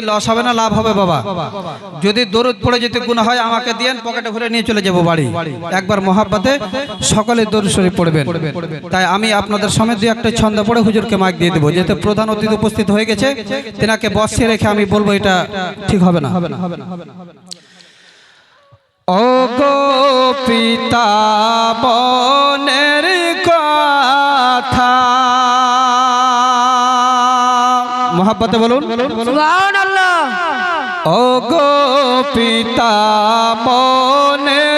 কি লস হবে না লাভ হবে বাবা? যদি দরুদ পড়ে যেতে গুণ হয়, আমাকে দিয়েন পকেটে ভরে নিয়ে চলে যাব বাড়ি। একবার মহাব্বাতে সকলে দরুদ শরীফ পড়বেন। তাই আমি আপনাদের সমেত দুই একটা ছন্দ পড়ে হুজুরকে মাইক দিয়ে দেবো। যেহেতু প্রধান অতিথি উপস্থিত হয়ে গেছে, তেনাকে বসিয়ে রেখে আমি বলব এটা ঠিক হবে না। ও গো পিতা বনের মহাব্বতে বলুন। ও গো পিতা মনের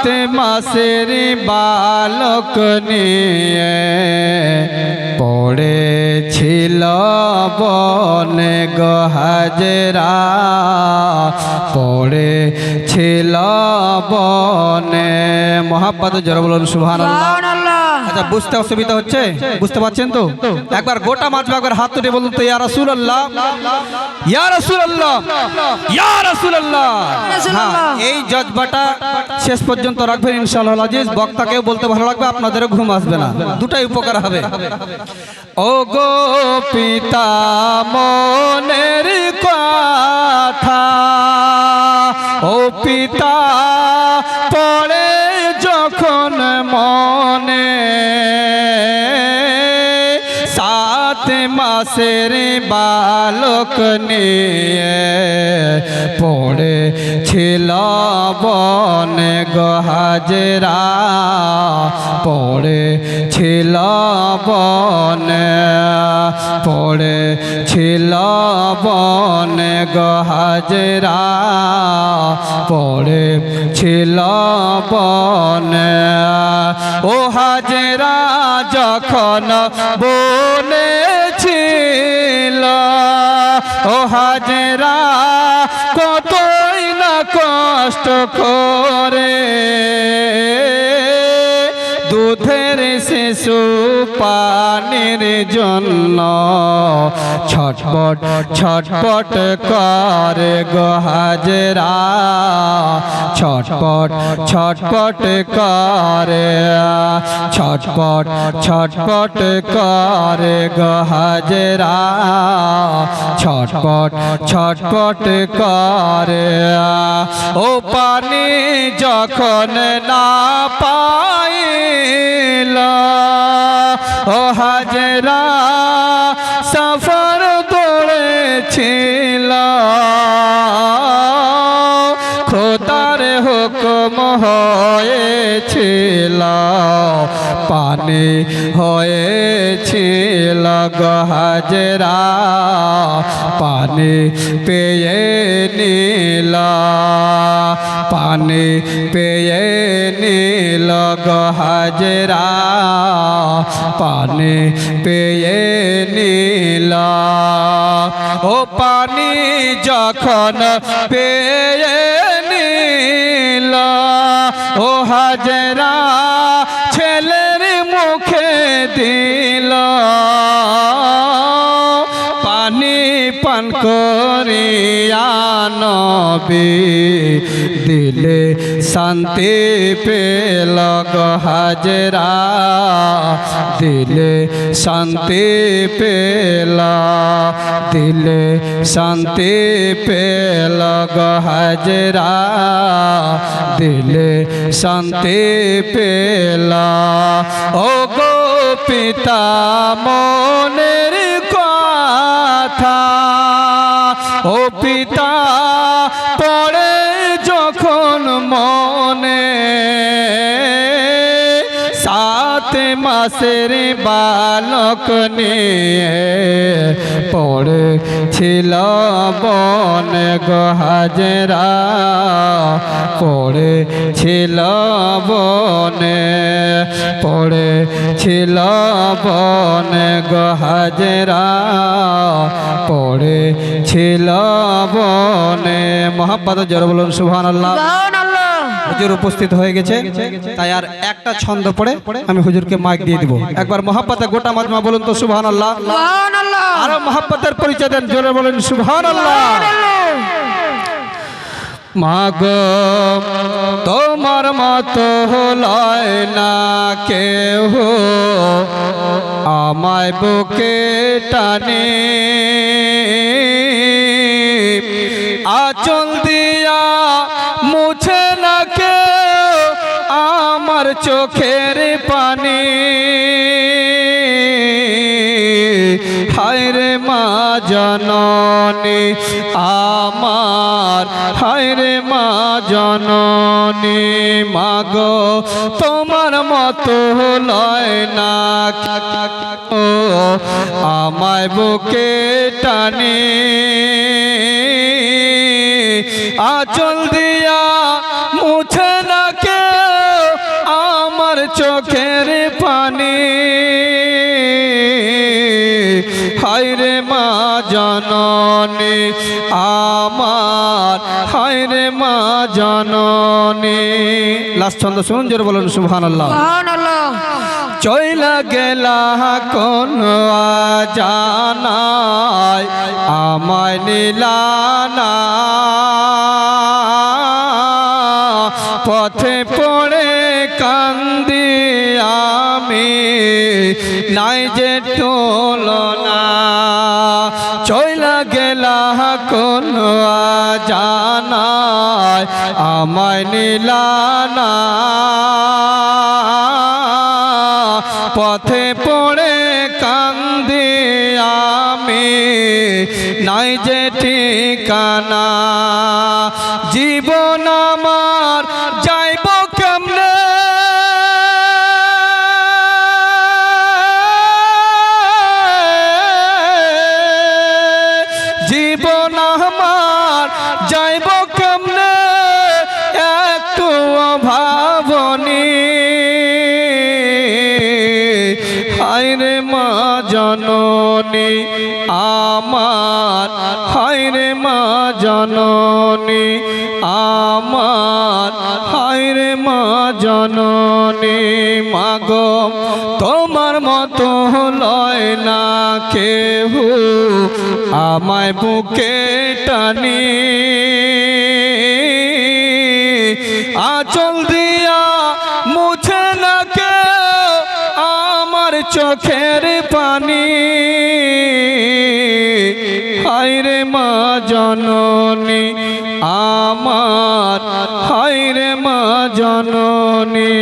সাত মাসের বালক নিয়ে পড়েছিল বনে গহাজরা পড়েছিল বনে। মহাপাত জোর বলুন সুহান সুবহানাল্লাহ। আচ্ছা বুঝতে অসুবিধা হচ্ছে? বুঝতে তো? একবার গোটা মাছ হাত তুলে বলুন তো। হ্যাঁ, এই জজবাটা শেষ পর্যন্ত রাখবেন ইনশাআল্লাহ আজিজ। বক্তাকেও বলতে ভালো লাগবে আপনাদেরও ঘুম আসবে না। দুটাই উপকার হবে। ও গো পিতা মনের কথা। ও পিতা পড়ে মাসের বালক নিয়ে পড়ে ছিল বন গহাজরা পড়ে ছিল বনে পড়ে ছিল বন গহাজরা পড়ে ছিল বনে, ও হাজরা, যখন ও হাজরা কতই না কষ্ট করে। দুধের শিশু পানির জন্য ছটপট ছটপট করে গহাজরা ছটপট ছটপট করে, ছটপট ছটপট করে গহাজরা ছটপট ছটপট করে, ও পানি যখন না পাইল হাজরা হুকুম হয়েছিল, পানি হয়েছিল গহাজরা পানি পেয়ে নীল, পানি পেয়ে নীল গহাজরা পানি পেয়ে নীল। ও পানি যখন পেয়ে ও হাজরা ছেলের মুখে দিল। পান করিয়া নবী, দিলে শান্তি পেল গহাজরা দিলে শান্তি পেল, দিলে শান্তি পেল গহাজরা দিলে শান্তি পেল, ও গো পিতা মনের কথা। ও পিতা পড়ে যখন মনে সাত মাসের বালক নিয়ে পড়ে ছিল বন গহাজরা পড়ে ছিল বনে পড়ে ছিল বন গহাজরা পড়ে ছিল বনে, মহাপাদ জর বলুন সুহান আল্লাহ হুজুর উপস্থিত হয়ে গেছে। তাই আর একটা ছন্দ পড়ে আমি হুজুরকে মাইক দিয়ে দিব। একবার মহাব্বতে গোটা মাজমা বলুন তো সুবহান আল্লাহ আরও মহাব্বতের পরিচয় দেন জোরে বলেন সুবহান আল্লাহ মাগো তোমার মতো লয় না কেহ। আমায় বুকে টানে। আচল দিয়া মুছে কেউ চোখের পানি। হায় রে মা জননী, আমার, হায় রে মা জননী, মাগো, তোমার মতো লয় না। আমায় বুকে টানে, আচল দিয়া চোখের পানি। হায়রে মা জননী আমার। হায়রে মা জননী। লাস্ট ছন্দ শুনুন জোরে বলুন সুবহান আল্লাহ চইলা গেলা কোন জানাই আমায় নীলানা নাই যে টোলনা চইলা গেলা কোন জানাই আমায় নীলানা পথে পড়ে কান্দি আমি, নাই যে ঠিকানা। জীবন হায়রে মা জননী, আমার হায়রে মা জননী, আমার হায়রে মা জননী। মাগো, তোমার মতো লয় না কেহ, আমায় বুকে টানি। আচল চোখের পানি। হায়রে মা জননী, আমার হায়রে মা জননী।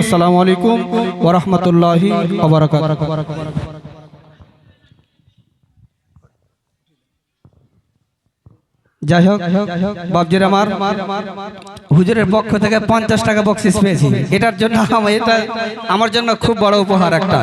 আসসালামু আলাইকুম ওয়া রাহমাতুল্লাহি ওয়া বারাকাতুহু যাই হোক বাবজির আমার, হুজুরের পক্ষ থেকে পঞ্চাশ টাকা বক্সিস পেয়েছি। এটার জন্য এটা আমার জন্য খুব বড় উপহার একটা।